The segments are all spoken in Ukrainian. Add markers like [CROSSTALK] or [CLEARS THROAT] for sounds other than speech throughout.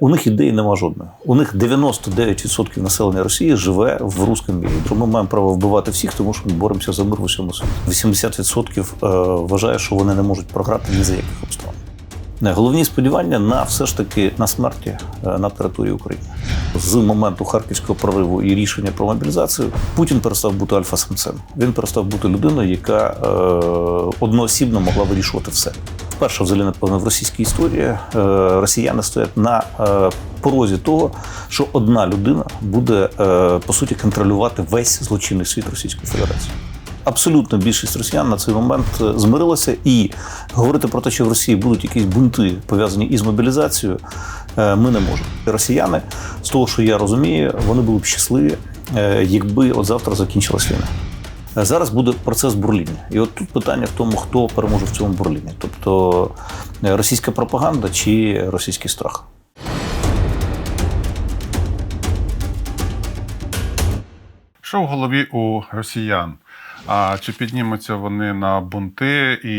У них ідеї нема жодної. У них 99% населення Росії живе в русскому мірі. Тому ми маємо право вбивати всіх, тому що ми боремося за мир в усьому світі. 80% е, вважає, що вони не можуть програти ні за яких обставин. Головні сподівання на все ж таки на смерті е, на території України. З моменту харківського прориву і рішення про мобілізацію Путін перестав бути альфа-самцем. Він перестав бути людиною, яка е, одноосібно могла вирішувати все. Перша взагалі, напевно, в російській історії е, росіяни стоять на е, порозі того, що одна людина буде е, по суті контролювати весь злочинний світ Російської Федерації. Абсолютно більшість росіян на цей момент змирилася, і говорити про те, що в Росії будуть якісь бунти пов'язані із мобілізацією, ми не можемо. Росіяни, з того, що я розумію, вони були б щасливі, якби от завтра закінчилась війна. Зараз буде процес бурління. І от тут питання в тому, хто переможе в цьому бурлінні. Тобто е, російська пропаганда чи російський страх. Що в голові у росіян? А чи піднімуться вони на бунти, і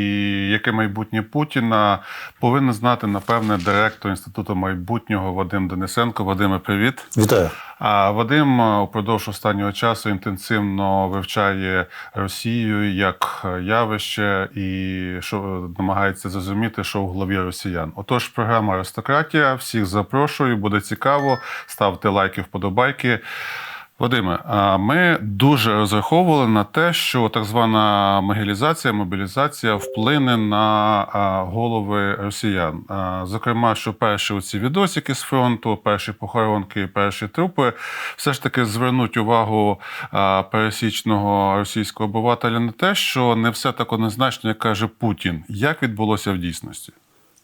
яке майбутнє Путіна повинен знати, напевне, директор інституту майбутнього Вадим Денисенко. Вадиме, привіт. Вітаю. А Вадим упродовж останнього часу інтенсивно вивчає Росію як явище і що намагається зрозуміти, що в голові росіян. Отож, програма Аристократія. Всіх запрошую, буде цікаво. Ставте лайки, вподобайки. Вадиме, ми дуже розраховували на те, що так звана могилізація, мобілізація вплине на голови росіян. Зокрема, що перші оці відосики з фронту, перші похоронки, перші трупи, все ж таки звернуть увагу пересічного російського обивателя на те, що не все так однозначно, як каже Путін. Як відбулося в дійсності?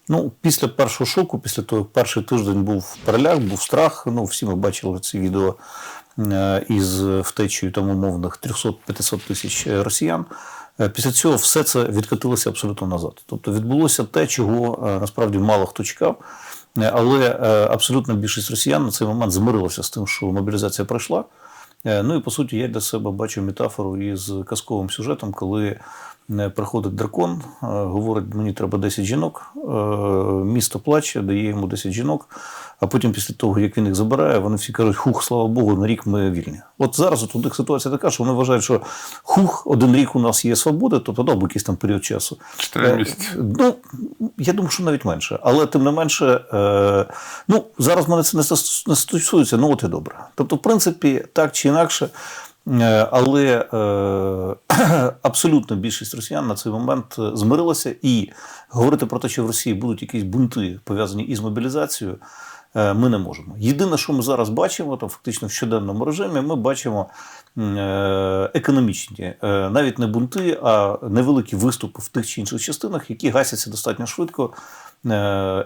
Ну, після першого шоку, після того, як перший тиждень був переляк, був страх. Ну, всі ми бачили ці відео е, із втечею там умовних 300-500 тисяч росіян. Е, Після цього все це відкотилося абсолютно назад. Тобто відбулося те, чого е, насправді мало хто чекав. Але абсолютна більшість росіян на цей момент змирилася з тим, що мобілізація пройшла. Ну і по суті, я для себе бачу метафору із казковим сюжетом, коли приходить дракон, е, говорить, мені треба 10 жінок, е, місто плаче, дає йому 10 жінок, а потім після того, як він їх забирає, вони всі кажуть, хух, слава Богу, на рік ми вільні. От зараз от у них ситуація така, що вони вважають, що хух, один рік у нас є свободи, тобто ну, якийсь там період часу. Чотири Е, місяці. Ну, я думаю, що навіть менше. Але тим не менше, ну, зараз мене це не стосується, ну от і добре. Тобто, в принципі, так чи інакше, але е, [CLEARS THROAT] абсолютно більшість росіян на цей момент е, змирилася і говорити про те, що в Росії будуть якісь бунти пов'язані із мобілізацією. е, Ми не можемо. Єдине, що ми зараз бачимо, то фактично в щоденному режимі, ми бачимо е, економічні, е, навіть не бунти, а невеликі виступи в тих чи інших частинах, які гасяться достатньо швидко е,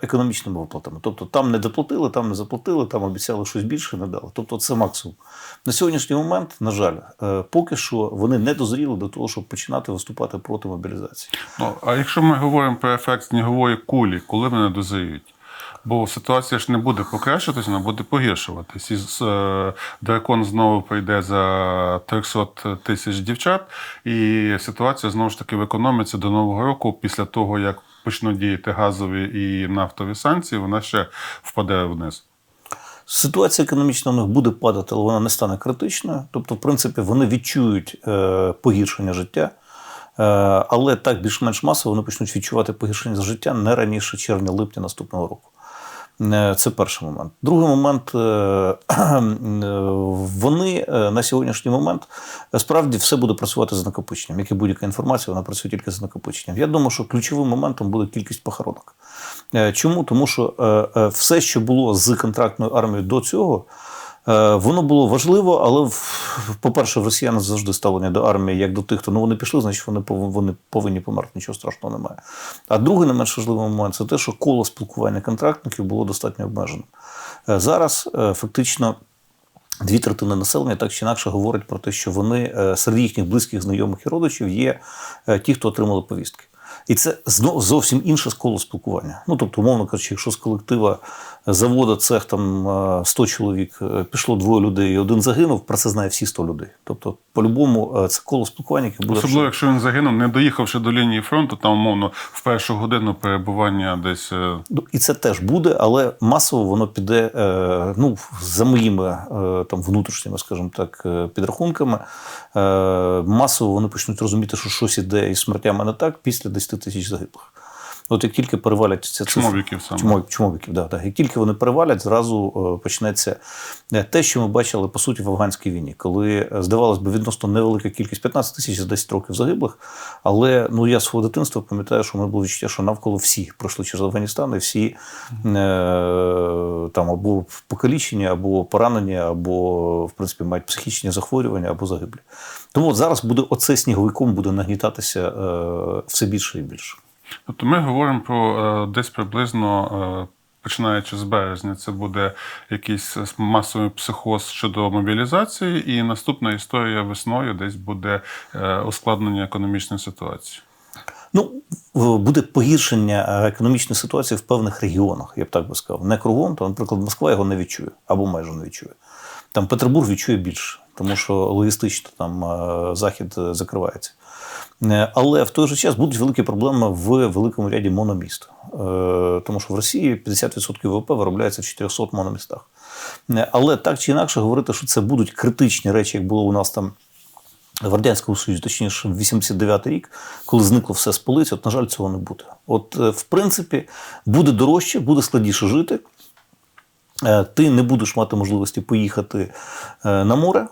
економічними виплатами. Тобто там не доплатили, там не заплатили, там обіцяли щось більше, не дали. Тобто це максимум. На сьогоднішній момент, на жаль, е, поки що вони не дозріли до того, щоб починати виступати проти мобілізації. Ну, а якщо ми говоримо про ефект снігової кулі, коли вони дозріють? Бо ситуація ж не буде покращуватися, вона буде погіршуватись. І е, дракон знову прийде за 300 тисяч дівчат, і ситуація знову ж таки в економіці до нового року, після того як почнуть діяти газові і нафтові санкції, вона ще впаде вниз. Ситуація економічна у них буде падати, але вона не стане критичною. Тобто, в принципі, вони відчують е, погіршення життя. Е, але так більш-менш масово вони почнуть відчувати погіршення життя не раніше червня-липня наступного року. Е, Це перший момент. Другий момент, е, [CLEARS THROAT] вони е, на сьогоднішній момент справді все буде працювати з накопиченням. Як і будь-яка інформація, вона працює тільки з накопиченням. Я думаю, що ключовим моментом буде кількість похоронок. Чому? Тому що все, що було з контрактною армією до цього, воно було важливо, але, по-перше, в росіян завжди ставлення до армії як до тих, хто ну вони пішли, значить вони вони повинні померти, нічого страшного немає. А другий не менш важливий момент це те, що коло спілкування контрактників було достатньо обмеженим. Е, Зараз е, фактично. Дві третини населення так чи інакше говорять про те, що вони е, серед їхніх близьких знайомих і родичів є е, ті, хто отримали повістки. І це зовсім інше коло спілкування. Ну тобто, умовно кажучи, якщо з колектива заводу цех там е, 100 чоловік е, пішло двоє людей, і один загинув, про це знає всі 100 людей. Тобто, по-любому е, це коло спілкування, яке буде Особливо, якщо він загинув, не доїхавши до лінії фронту, там, умовно, в першу годину перебування десь. е, Ну, І це теж буде, але масово воно піде е, ну, за моїми е, там, внутрішніми, скажімо так, е, підрахунками. Е, масово вони почнуть розуміти, що щось іде із смертями не так після 10 тисяч загиблих. От як тільки перевалять ця Чмобіків саме. Чумові- чумовиків, да, да. Як тільки вони перевалять, зразу е, почнеться е, те, що ми бачили по суті в афганській війні, коли е, здавалось би відносно невелика кількість 15 тисяч за 10 років загиблих. Але ну я свого дитинства пам'ятаю, що мене було відчуття, що навколо всі пройшли через Афганістан, і всі е, там або покалічені, або поранені, або в принципі мають психічні захворювання, або загиблі. Тому от зараз буде оце сніговиком буде нагнітатися е, все більше і більше. Тобто ми говоримо про е, десь приблизно. е, Починаючи з березня, це буде якийсь масовий психоз щодо мобілізації, і наступна історія весною десь буде е, ускладнення економічної ситуації. Ну, буде погіршення економічної ситуації в певних регіонах, я б так би сказав. Не кругом, то, наприклад, Москва його не відчує або майже не відчує. Там Петербург відчує більше, тому що логістично там захід закривається. Е, Але в той же час будуть великі проблеми в великому ряді мономіст. Е, Тому що в Росії 50% ВВП виробляється в 400 мономістах. Е, Але так чи інакше говорити, що це будуть критичні речі, як було у нас там в Радянському Союзі, точніше, в 89 рік, коли зникло все з полиць, от, на жаль, цього не буде. От, в принципі, буде дорожче, буде складніше жити. Ти не будеш мати можливості поїхати на море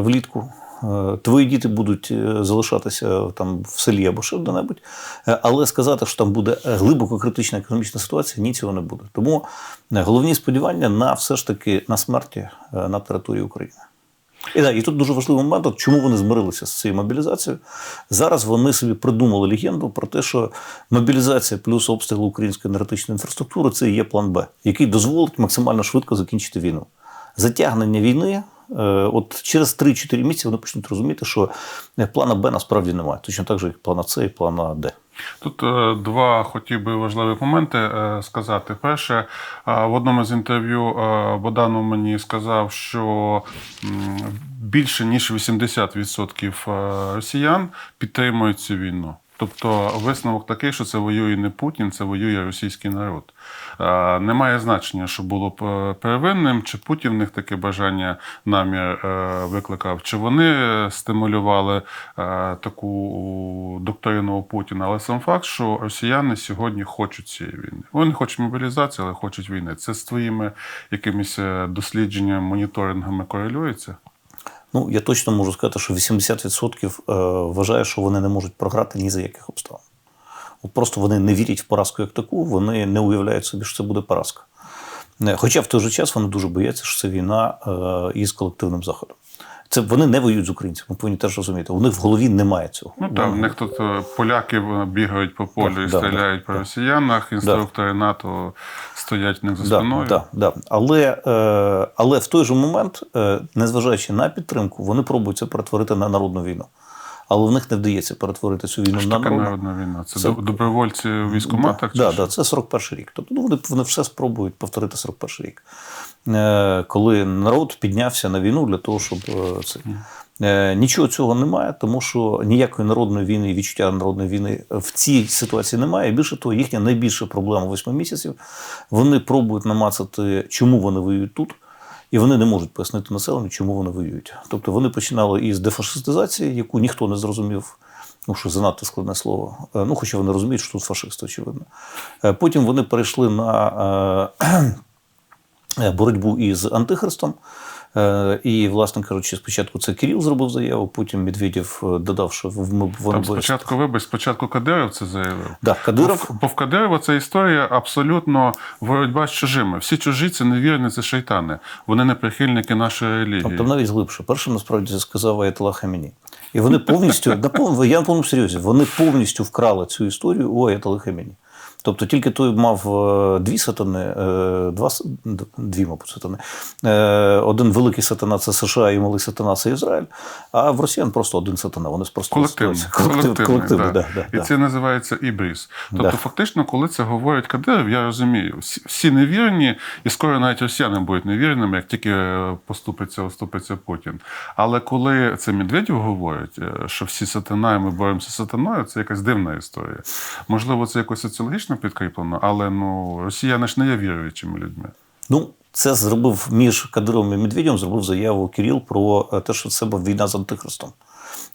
влітку. Е, Твої діти будуть е, залишатися там в селі або ще де-небудь. Е, Але сказати, що там буде е, глибоко критична економічна ситуація, ні, цього не буде. Тому е, головні сподівання на все ж таки на смерті е, на території України. І, да, і тут дуже важливий момент, чому вони змирилися з цією мобілізацією. Зараз вони собі придумали легенду про те, що мобілізація плюс обстріл української енергетичної інфраструктури це є план Б, який дозволить максимально швидко закінчити війну. Затягнення війни. Е, От через 3-4 місяці вони почнуть розуміти, що е, плана Б насправді немає. Точно так же, як плана С і плана Д. Тут е, два хотів би важливі моменти сказати. Перше, в одному з інтерв'ю Боданов мені сказав, що більше ніж 80% е, росіян підтримують цю війну. Тобто висновок такий, що це воює не Путін, це воює російський народ. Немає значення, що було б е, первинним, чи Путін в них таке бажання намір е, викликав, чи вони стимулювали е, таку доктрину Путіна. Але сам факт, що росіяни сьогодні хочуть цієї війни. Вони хочуть мобілізації, але хочуть війни. Це з твоїми якимись дослідженнями, моніторингами корелюється? Ну, я точно можу сказати, що 80% е, вважає, що вони не можуть програти ні за яких обставин. От просто вони не вірять в поразку як таку, вони не уявляють собі, що це буде поразка. Е, Хоча в той же час вони дуже бояться, що це війна е, із колективним заходом. Це вони не воюють з українцями, ми повинні теж розуміти. У них в голові немає цього. Ну так, в них тут е, поляки е, бігають по полю Так, і да, стріляють да, по да. росіянах, інструктори НАТО стоять в них за Да, спиною. да, да. Але, е, але в той же момент, незважаючи на підтримку, вони пробують це перетворити на народну війну. Але в них не вдається перетворити цю війну Що на народну. народна війна? Це, Це- добровольці в військкоматах? Да, чи да, що? це 41 рік. Тобто ну, вони, вони все спробують повторити 41 рік. Е, коли народ піднявся на війну для того, щоб е, це. Е, Нічого цього немає, тому що ніякої народної війни, і відчуття народної війни в цій ситуації немає. Більше того, їхня найбільша проблема восьми місяців. Вони пробують намацати, чому вони воюють тут, і вони не можуть пояснити населенню, чому вони воюють. Тобто вони починали із дефашистизації, яку ніхто не зрозумів. Ну, що занадто складне слово. Ну, хоча вони розуміють, що тут фашисти, очевидно. Потім вони перейшли на боротьбу із антихристом. Е, І, власне кажучи, спочатку це Кирил зробив заяву, потім Медведєв е, додав, що в- ми вони Там спочатку, вибач, спочатку Кадиров це заявив. Да, Кадиров, Бо в- Бо в Кадирова ця історія абсолютно боротьба з чужими. Всі чужі це невірні, це шайтани. Вони не прихильники нашої релігії. там, там навіть глибше. Першим насправді це сказав Аятолла Хаміні. І вони повністю, я на повному серйозі, вони повністю вкрали цю історію у Аятолли Хаміні. Тобто тільки той мав е, дві сатани, е, два, дві, мабуть, сатани. Е, Один великий сатана це США і малий сатана це Ізраїль, а в росіян просто один сатана. Вони просто Колективний. колектив, колективний, да. да, да, І да. це називається ібріз. Тобто, Да. фактично, коли це говорить Кадиров, я розумію, всі, невірні, і скоро навіть росіяни будуть невірними, як тільки поступиться, уступиться Путін. Але коли це Медведєв говорить, що всі сатана, і ми боремося з сатаною, це якась дивна історія. Можливо, це якось соціологічно підкріплено, але ну росіяни ж не є віруючими людьми. Ну, це зробив між Кадировим і Медведєм, зробив заяву Кирил про е, те, що це була війна з антихристом.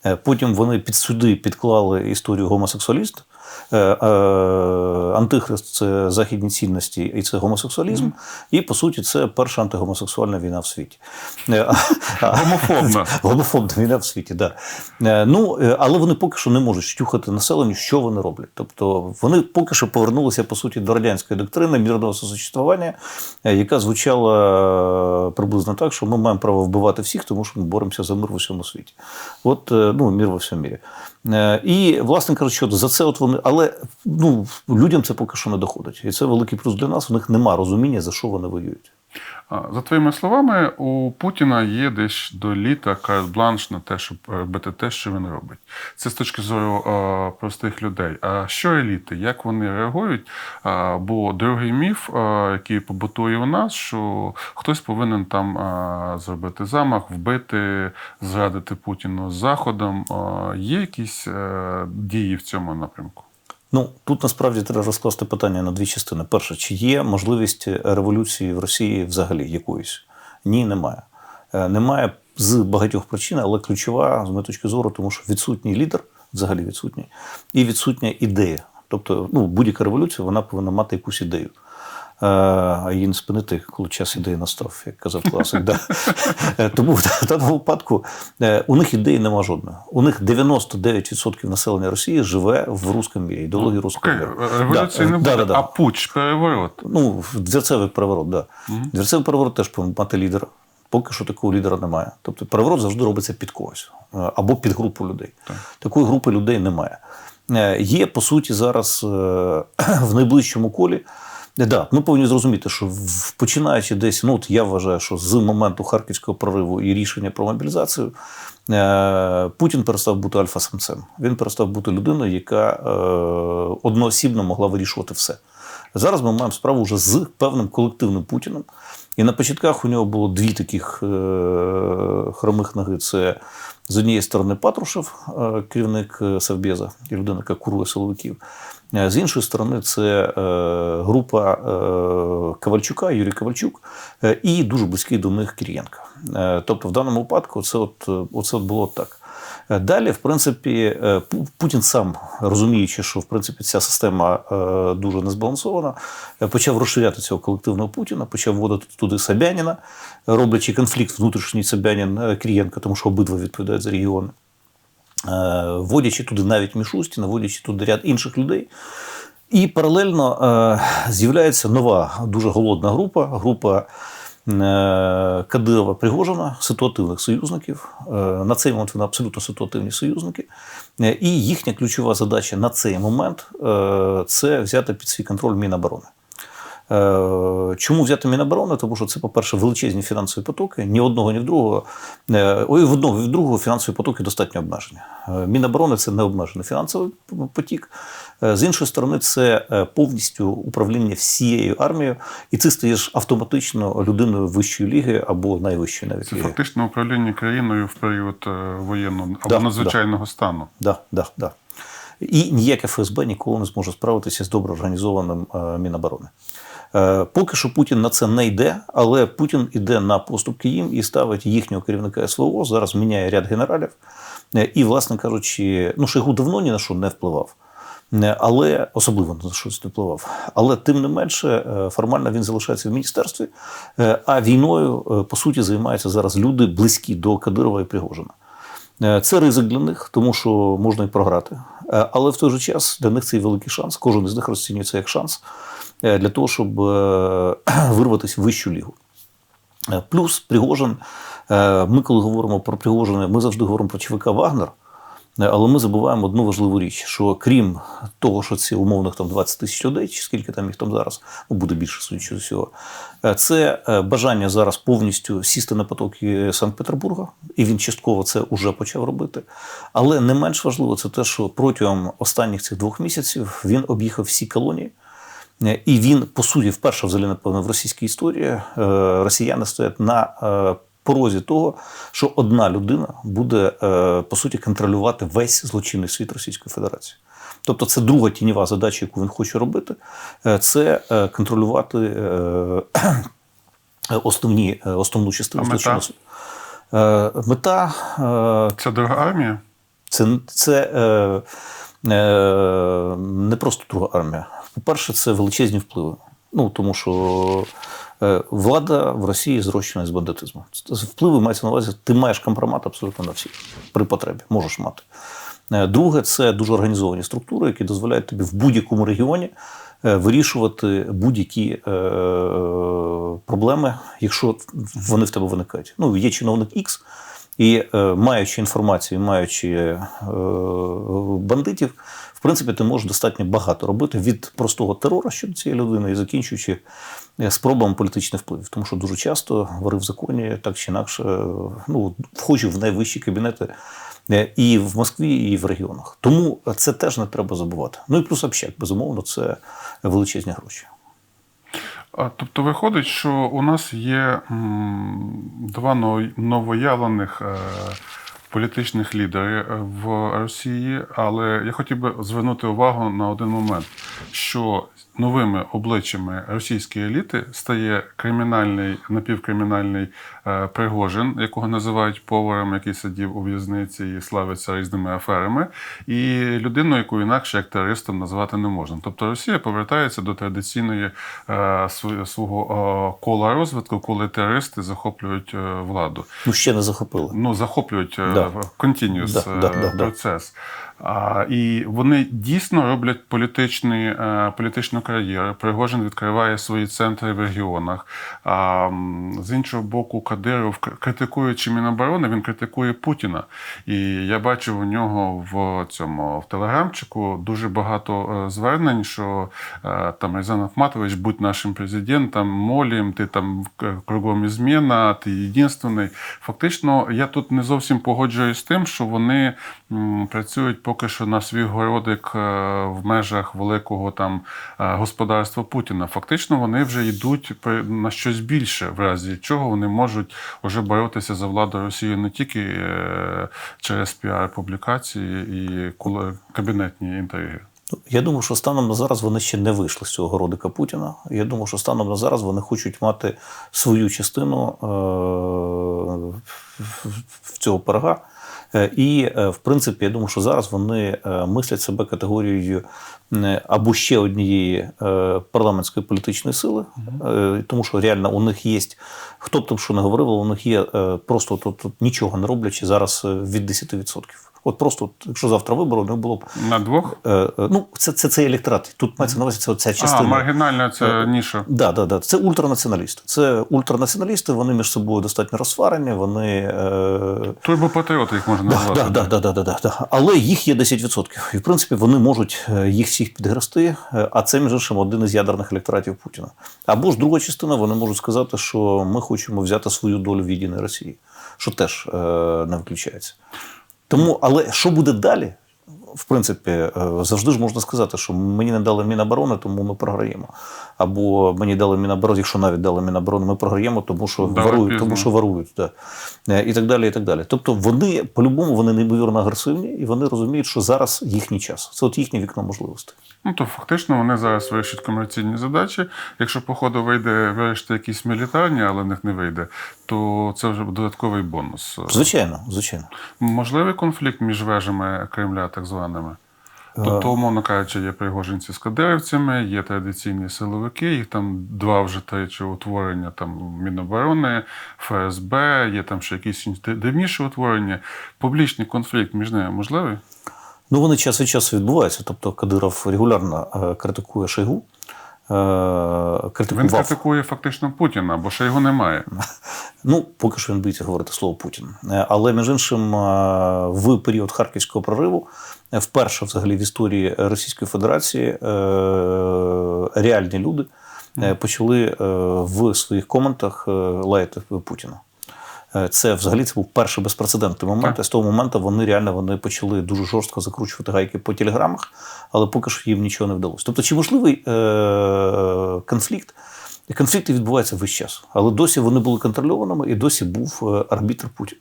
Е, Потім вони під суди підклали історію гомосексуаліст. Е, е, Антихрист це західні цінності і це гомосексуалізм. І по суті, це перша антигомосексуальна війна в світі. Е, Гомофобна. [LAUGHS] Гомофобна війна в світі, так. Да. Ну, але вони поки що не можуть штюхати населенню, що вони роблять. Тобто вони поки що повернулися, по суті, до радянської доктрини мирного сосуществування, яка звучала приблизно так, що ми маємо право вбивати всіх, тому що ми боремося за мир в усьому світі. От, ну, мир во всьому мірі. Е, І, власне кажучи, за це от вони. Але ну, людям це поки що не доходить. І це великий плюс для нас. У них нема розуміння, за що вони воюють. А, За твоїми словами, у Путіна є десь до літа карт-бланш на те, щоб робити те, що він робить. Це з точки зору е, простих людей. А що еліти? Як вони реагують? А, бо другий міф, е, який побутує у нас, що хтось повинен там е, зробити замах, вбити, зрадити Путіну з Заходом. Е, є якісь е, дії в цьому напрямку? Ну тут насправді треба розкласти питання на дві частини. Перше, чи є можливість революції в Росії взагалі якоїсь? Ні, немає. Е, Немає з багатьох причин, але ключова з моєї точки зору, тому що відсутній лідер, взагалі відсутній, і відсутня ідея. Тобто, ну, будь-яка революція вона повинна мати якусь ідею. Е, А її не спинити, коли час ідеї настав, як казав класик. Да. Е, Тому в даному випадку е, у них ідеї нема жодної. У них 99% населення Росії живе в русскому мірі, ідеології руського Окей, міру. революції Да, не буде, да, да, да. а путч, переворот. Ну, дверцевий переворот, так. Да. Дверцевий переворот теж повинен мати лідера. Поки що такого лідера немає. Тобто переворот завжди робиться під когось або під групу людей. Такої групи людей немає. Є, по суті, зараз [CLEARS THROAT] в найближчому колі. Е, Да, ми повинні зрозуміти, що починаючи десь, ну от я вважаю, що з моменту харківського прориву і рішення про мобілізацію, е, Путін перестав бути альфа-самцем. Він перестав бути людиною, яка е, одноосібно могла вирішувати все. Зараз ми маємо справу вже з певним колективним Путіним. І на початках у нього було дві таких хромих ноги. Це з однієї сторони Патрушев, керівник Совбеза, і людина, яка курує силовиків. Е, З іншої сторони, це е, група е, Ковальчука, Юрій Ковальчук, і дуже близький до них Кирієнка. Е, тобто, в даному випадку, це от, оце от було так. Далі, в принципі, Путін сам розуміючи, що в принципі ця система дуже незбалансована, почав розширяти цього колективного Путіна, почав вводити туди Собяніна, роблячи конфлікт внутрішній Собянін Крієнка, тому що обидва відповідають за регіони. Е, Вводячи туди навіть Мішустіна, вводячи туди ряд інших людей. І паралельно е, з'являється нова дуже голодна група, група е, Кадирова Пригожина, ситуативних союзників. Е, на цей момент вони абсолютно ситуативні союзники. Е, і їхня ключова задача на цей момент е, це взяти під свій контроль Міноборони. Е, Чому взяти Міноборони? Тому що це, по-перше, величезні фінансові потоки. Ні одного, ні в другого. е, Ой, в одного і в другого фінансові потоки достатньо обмежені. Е, Міноборони це необмежений фінансовий потік. З іншої сторони, це повністю управління всією армією, і ти стаєш автоматично людиною вищої ліги або найвищої навіть Це ліги. фактично управління країною в період воєнного або Да, надзвичайного стану. Да, да, да. І ніяке ФСБ ніколи не зможе справитися з добре організованим Міноборони. Е, Поки що Путін на це не йде, але Путін йде на поступки їм і ставить їхнього керівника СВО. Зараз міняє ряд генералів. Е, І, власне кажучи, ну Шойгу давно ні на що не впливав. Е, Але особливо на щось не впливав. Але тим не менше, формально він залишається в міністерстві. А війною, по суті, займаються зараз люди близькі до Кадирова і Пригожина. Це ризик для них, тому що можна і програти. Але в той же час для них це великий шанс. Кожен із них розцінюється як шанс для того, щоб е, [CLEARS THROAT] вирватися в вищу лігу. Е, Плюс Пригожин, е, ми коли говоримо про Пригожина, ми завжди говоримо про ЧВК Вагнер. Е, Але ми забуваємо одну важливу річ: що крім того, що ці умовних там 20 тисяч людей, чи скільки там їх там зараз, ну буде більше, судячи з усього, е, це е, бажання зараз повністю сісти на потоки Санкт-Петербурга, і він частково це вже почав робити. Але не менш важливо це те, що протягом останніх цих двох місяців він об'їхав всі колонії. Е, І він, по суті, вперше взагалі, напевно, в російській історії е, росіяни стоять на е, порозі того, що одна людина буде, по суті, контролювати весь злочинний світ Російської Федерації. Тобто, це друга тіньова задача, яку він хоче робити, це контролювати основні, основну частину злочинного світу. Мета Це друга армія? це, це е, е, не просто друга армія. По-перше, це величезні впливи. Ну, тому що е, влада в Росії зрощена з бандитизму. Впливи мається на увазі, ти маєш компромат абсолютно на всіх при потребі, можеш мати. Е, Друге, це дуже організовані структури, які дозволяють тобі в будь-якому регіоні е, вирішувати будь-які проблеми, якщо вони в тебе виникають. Ну, є чиновник X, і маючи інформацію, маючи бандитів, в принципі, ти можеш достатньо багато робити від простого терору щодо цієї людини і закінчуючи е, спробами політичних впливів. Тому що дуже часто вари в законі так чи інакше е, ну, входжу в найвищі кабінети е, і в Москві, і в регіонах. Тому це теж не треба забувати. Ну і плюс общак, безумовно, це величезні гроші. Тобто виходить, що у нас є два новоявлених політичних лідери е, в Росії, але я хотів би звернути увагу на один момент, що новими обличчями російської еліти стає кримінальний, напівкримінальний Пригожин, якого називають поваром, який сидів у в'язниці і славиться різними аферами, і людину, яку інакше як терористом назвати не можна. Тобто Росія повертається до традиційної е, свого е, кола розвитку, коли терористи захоплюють е, владу. Ну, ще не захопили. Ну, захоплюють Да. да. continuous Да, да, да, да. І вони дійсно роблять політичні, е, політичну кар'єру. Пригожин відкриває свої центри в регіонах. З іншого боку, Кадиров, критикуючи Міноборони, він критикує Путіна. І я бачив у нього в цьому в телеграмчику дуже багато е, звернень, що е, там Рязан Ахматович, будь нашим президентом, молім, ти там кругом ізміна, ти єдинственний. Фактично, я тут не зовсім погоджуюсь з тим, що вони працюють поки що на свій городик е, в межах великого там е, господарства Путіна. Фактично, вони вже йдуть на щось більше, в разі чого вони можуть вже боротися за владу Росії не тільки е, через піар-публікації і коли- кабінетні інтриги. Я думаю, що станом на зараз вони ще не вийшли з цього городика Путіна. Я думаю, що станом на зараз вони хочуть мати свою частину в цього пирога. Е, І, е, в принципі, я думаю, що зараз вони е, мислять себе категорією або ще однієї парламентської політичної сили, тому що реально у них є, хто б там що не говорив, у них є просто тут, тут нічого не роблячи зараз від 10%. От просто, от, якщо завтра вибори, не було б На двох? Е, е, Ну, це, це цей електорат. Тут мається на увазі це ця А, частина. маргінальна це Е, ніша. Да, да, да. Це ультранаціоналісти. Це ультранаціоналісти, вони між собою достатньо розсварені, вони. Е... Турбопатріоти їх можна Да, назвати. да, да, да, да, да, да. Але їх є 10%. І, в принципі, вони можуть е, їх всіх підгрести, а це, між іншим, один із ядерних електоратів Путіна. Або ж друга частина, вони можуть сказати, що ми хочемо взяти свою долю в єдиній Росії, що теж е, не виключається. Тому, але що буде далі? В принципі, е, завжди ж можна сказати, що мені не дали Міноборони, тому ми програємо. Або мені дали Міноборони, якщо навіть дали Міноборони, ми програємо, тому що Дали ворують, пізно. тому що ворують. Да. Е, І так далі. і так далі. Тобто вони по-любому вони неймовірно агресивні, і вони розуміють, що зараз їхній час. Це от їхнє вікно можливостей. Ну, то фактично вони зараз вирішать комерційні задачі. Якщо по ходу вийде вирішити якісь мілітарні, але в них не вийде, то це вже додатковий бонус. Звичайно, звичайно. Можливий конфлікт між вежами Кремля, так званими. Тобто, умовно кажучи, є пригожинці з кадирівцями, є традиційні силовики, їх там два вже тричі утворення там Міноборони, ФСБ, є там ще якісь дивніші утворення. Публічний конфлікт між ними можливий? Ну, вони час від часу відбуваються. Тобто Кадиров регулярно е, критикує Шойгу. Е, критикував. Він критикує фактично Путіна, бо ще його немає. Ну, поки що він боїться говорити слово Путін. Е, Але між іншим, е, в період харківського прориву, вперше взагалі в історії Російської Федерації реальні люди почали в своїх коментах лаяти Путіна. Е, Це взагалі це був перший безпрецедентний момент. Так. І з того моменту вони реально вони почали дуже жорстко закручувати гайки по телеграмах, але поки що їм нічого не вдалося. Тобто, чи можливий е- конфлікт? І конфлікти відбуваються весь час, але досі вони були контрольованими, і досі був е, арбітр Путін.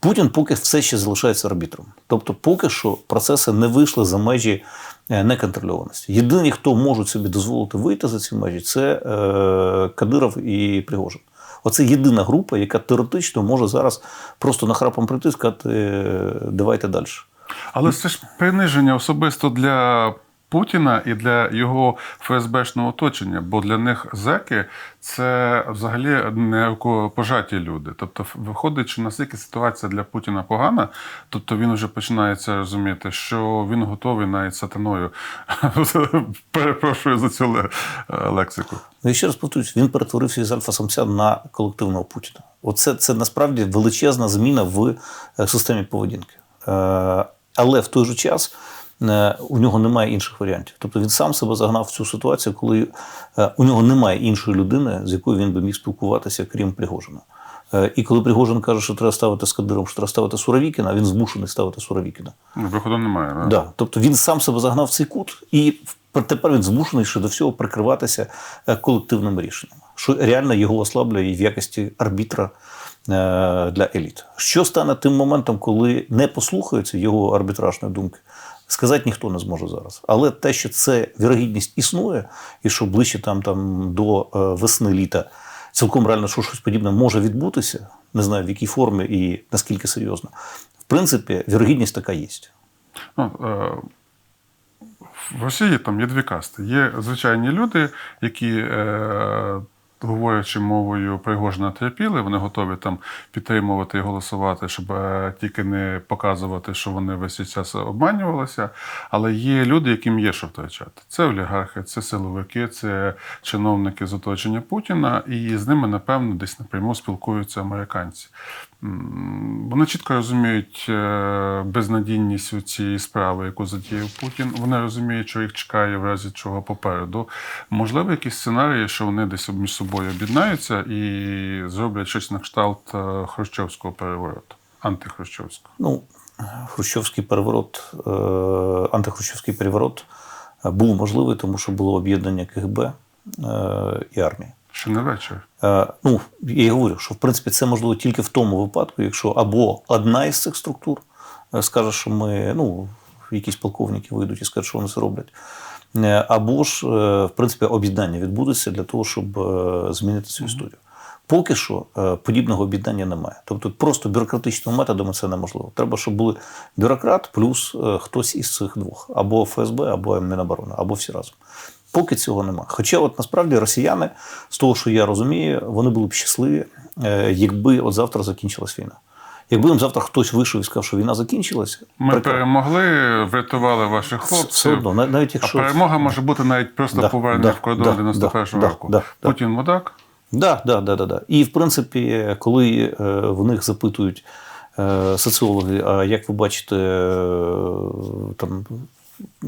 Путін поки все ще залишається арбітром. Тобто, поки що процеси не вийшли за межі е, неконтрольованості. Єдині, хто можуть собі дозволити вийти за ці межі, це е, Кадиров і Пригожин. Оце єдина група, яка теоретично може зараз просто нахрапом прийти і сказати, «Е, давайте далі. Але це ж приниження особисто для Путіна і для його ФСБшного оточення, бо для них зеки це взагалі не рукопожаті люди. Тобто, виходить, що наскільки ситуація для Путіна погана, тобто він вже починає це розуміти, що він готовий навіть сатаною. [LAUGHS] Перепрошую за цю лексику. Ну і ще раз повторюсь, він перетворився із альфа-самця на колективного Путіна. Оце це насправді величезна зміна в е, системі поведінки. Е, Але в той же час е, у нього немає інших варіантів. Тобто він сам себе загнав в цю ситуацію, коли е, у нього немає іншої людини, з якою він би міг спілкуватися, крім Пригожина. Е, І коли Пригожин каже, що треба ставити з Кадиром, що треба ставити Суровікіна, він змушений ставити Суровікіна. Виходу немає. Да? Да. Тобто він сам себе загнав в цей кут, і тепер він змушений ще до всього прикриватися е, колективними рішеннями, що реально його ослаблює в якості арбітра е, для еліт. Що стане тим моментом, коли не послухаються його арбітражної думки? Сказати ніхто не зможе зараз. Але те, що це вірогідність існує, і що ближче там, там до е, весни літа цілком реально що щось подібне може відбутися, не знаю в якій формі і наскільки серйозно. В принципі, вірогідність така є. Ну, е, в Росії там є дві касти. Є звичайні люди, які, е, говорячи мовою Пригожина терпіли, вони готові там підтримувати і голосувати, щоб е, тільки не показувати, що вони весь час обманювалися. Але є люди, яким є що втрачати. Це олігархи, це силовики, це чиновники з оточення Путіна, і з ними, напевно, десь напряму спілкуються американці. Вони чітко розуміють е, безнадійність у цієї справи, яку затіяв Путін. Вони розуміють, що їх чекає в разі чого попереду. Можливо, якісь сценарії, що вони десь між собою об'єднаються і зроблять щось на кшталт е, Хрущовського перевороту, антихрущовського. Ну, Хрущовський переворот, е, антихрущовський переворот був можливий, тому що було об'єднання КГБ і армії. Ще не вечір. Е, Ну, я й говорю, що в принципі це можливо тільки в тому випадку, якщо або одна із цих структур е, скаже, що ми, ну, якісь полковники вийдуть і скажуть, що вони це роблять. Е, Або ж, в принципі, об'єднання відбудеться для того, щоб змінити цю історію. Поки що подібного об'єднання немає. Тобто просто бюрократичними методами це неможливо. Треба, щоб були бюрократ плюс хтось із цих двох: або ФСБ, або Міноборони, або всі разом. Поки цього немає. Хоча, от насправді, росіяни, з того, що я розумію, вони були б щасливі, е, якби от завтра закінчилась війна. Якби їм завтра хтось вийшов і сказав, що війна закінчилася, Ми прекрасно. перемогли, врятували ваших хлопців. все одно, нав- навіть А якщо перемога може бути навіть просто Да, повернення да, в кордон да, 91-го да, року. да, да. Путін мудак. Да, да, да, да, да. І в принципі, коли е, в них запитують е, соціологи, а як ви бачите там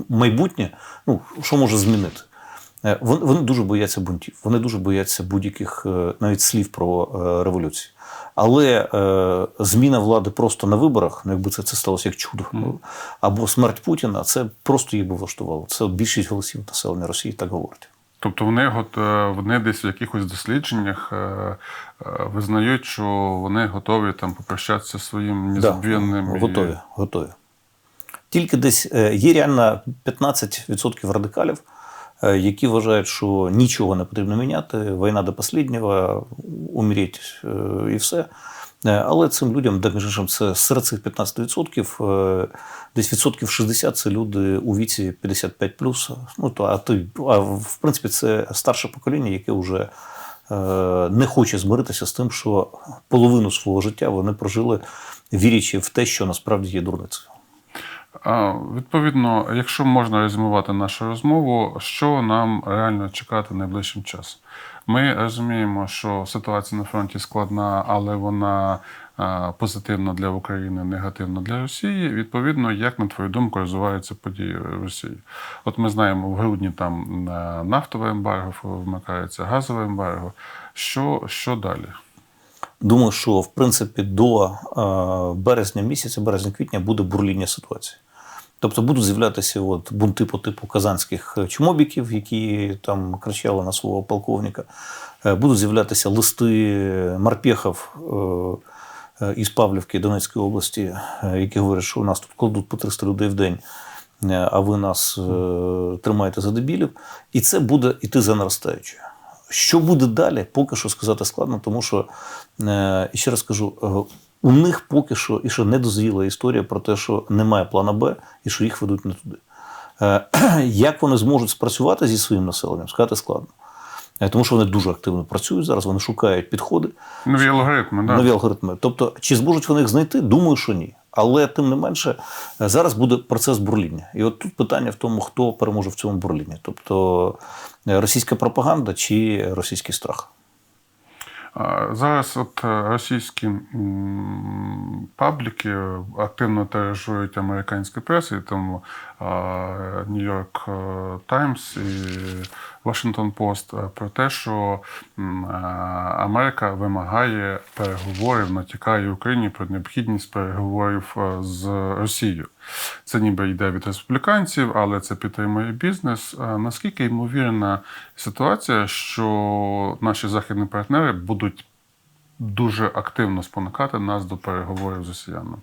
майбутнє, ну що може змінити? Е, Вони, вони дуже бояться бунтів, вони дуже бояться будь-яких е, навіть слів про е, революцію. Але е, зміна влади просто на виборах, ну якби це, це сталося як чудо, ну, або смерть Путіна, це просто їх би влаштувало. Це більшість голосів населення Росії так говорить. Тобто вони, вони десь в якихось дослідженнях визнають, що вони готові там попрощатися своїм незабвенним. Да, і- готові, готові. Тільки десь є реально 15% радикалів, які вважають, що нічого не потрібно міняти, війна до останнього, умереть е, і все. Е, Але цим людям, між іншим, це серед цих 15%, е, десь відсотків 60 це люди у віці 55 Ну, то, а, то, а в принципі, це старше покоління, яке вже е, не хоче змиритися з тим, що половину свого життя вони прожили, вірячи в те, що насправді є дурницею. Відповідно, якщо можна резюмувати нашу розмову, що нам реально чекати найближчим часом? Ми розуміємо, що ситуація на фронті складна, але вона позитивна для України, негативна для Росії. Відповідно, як на твою думку розвиваються події в Росії? От ми знаємо, в грудні там е, нафтове ембарго вмикається, газове ембарго. Що, що далі? Думаю, що в принципі до е, березня місяця, березня-квітня буде бурління ситуації. Тобто будуть з'являтися от бунти по типу казанських чмобіків, які там кричали на свого полковника. Е, Будуть з'являтися листи морпехів е, е, із Павлівки Донецької області, е, які говорять, що у нас тут кладуть по 300 людей в день, е, а ви нас е, тримаєте за дебілів. І це буде йти за наростаючою. Що буде далі, поки що сказати складно, тому що, е, ще раз кажу, е, у них поки що і ще не дозріла історія про те, що немає плана Б і що їх ведуть не туди. Е, [CLEARS THROAT] Як вони зможуть спрацювати зі своїм населенням, сказати складно. Е, Тому що вони дуже активно працюють зараз, вони шукають підходи, Нові алгоритми, да? нові алгоритми. Тобто, чи зможуть вони їх знайти? Думаю, що ні. Але тим не менше, е, зараз буде процес бурління. І от тут питання в тому, хто переможе в цьому бурлінні. Тобто російська пропаганда чи російський страх. Зараз от е, російські пабліки активно тиражують американську пресу, і тому Нью-Йорк Таймс і Вашингтон Пост про те, що Америка вимагає переговорів, натякає Україні про необхідність переговорів е, з Росією. Це ніби йде від республіканців, але це підтримує бізнес. Наскільки ймовірна ситуація, що наші західні партнери будуть дуже активно спонукати нас до переговорів з росіянами?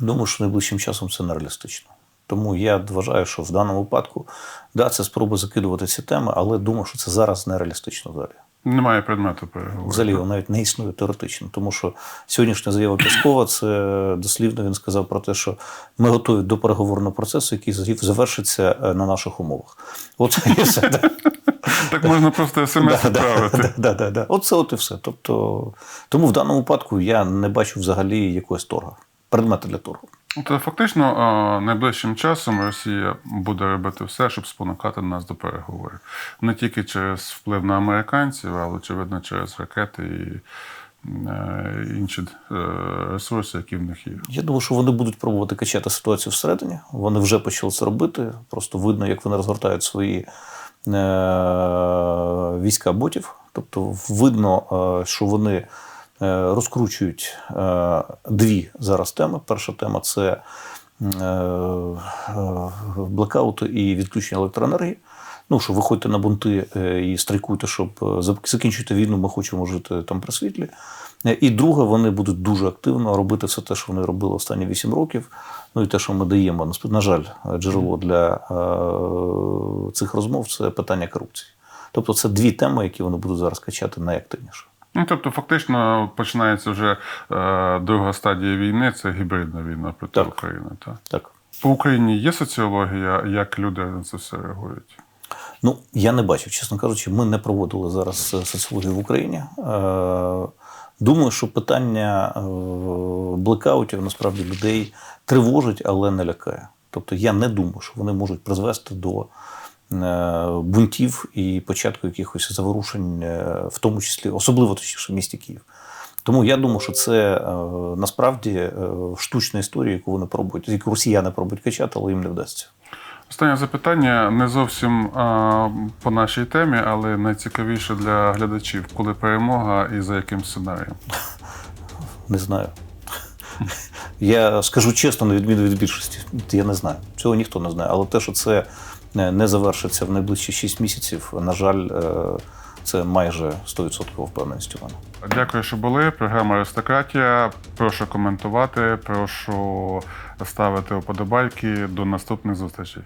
Думаю, що найближчим часом це нереалістично. Тому я вважаю, що в даному випадку да, це спроба закидувати ці теми, але думаю, що це зараз нереалістично взагалі. Немає предмету переговорів. Взагалі його навіть не існує теоретично, тому що сьогоднішня заява Піскова це дослівно він сказав про те, що ми готові до переговорного процесу, який завершиться е, на наших умовах. От і все. Так можна просто смс відправити. да, да, да, да. От це от і все. Тобто, тому в даному випадку я не бачу взагалі якогось торгу, предмету для торгу. То фактично найближчим часом Росія буде робити все, щоб спонукати нас до переговорів. Не тільки через вплив на американців, але очевидно через ракети і е, інші е, ресурси, які в них є. Я думаю, що вони будуть пробувати качати ситуацію всередині. Вони вже почали це робити. Просто видно, як вони розгортають свої е, війська ботів. Тобто, видно, що вони розкручують е, дві зараз теми. Перша тема це е, е, блекаути і відключення електроенергії. Ну, що виходьте на бунти е, і страйкуйте, щоб е, закінчити війну, ми хочемо жити там при світлі. Е, І друге, вони будуть дуже активно робити все те, що вони робили останні 8 років. Ну і те, що ми даємо, на жаль, джерело для е, цих розмов це питання корупції. Тобто це дві теми, які вони будуть зараз качати найактивніше. Ну, тобто, фактично починається вже е, друга стадія війни це гібридна війна проти Так. України. Так? Так. По Україні є соціологія, як люди на це все реагують? Ну, я не бачив, чесно кажучи, ми не проводили зараз е, соціологію в Україні. Е, Думаю, що питання е, блекаутів насправді людей тривожить, але не лякає. Тобто я не думаю, що вони можуть призвести до бунтів і початку якихось заворушень, е, в тому числі, особливо точніше, в місті Київ. Тому я думаю, що це е, насправді е, штучна історія, яку вони пробують, яку росіяни пробують качати, але їм не вдасться. Останнє запитання не зовсім а, по нашій темі, але найцікавіше для глядачів, коли перемога і за яким сценарієм. [LAUGHS] Не знаю. Я скажу чесно, на відміну від більшості, я не знаю. Цього ніхто не знає. Але те, що це е, не завершиться в найближчі 6 місяців, на жаль, е, це майже 100% впевненість у мене. Дякую, що були. Програма Аристократія. Прошу коментувати, прошу ставити вподобайки. До наступних зустрічей.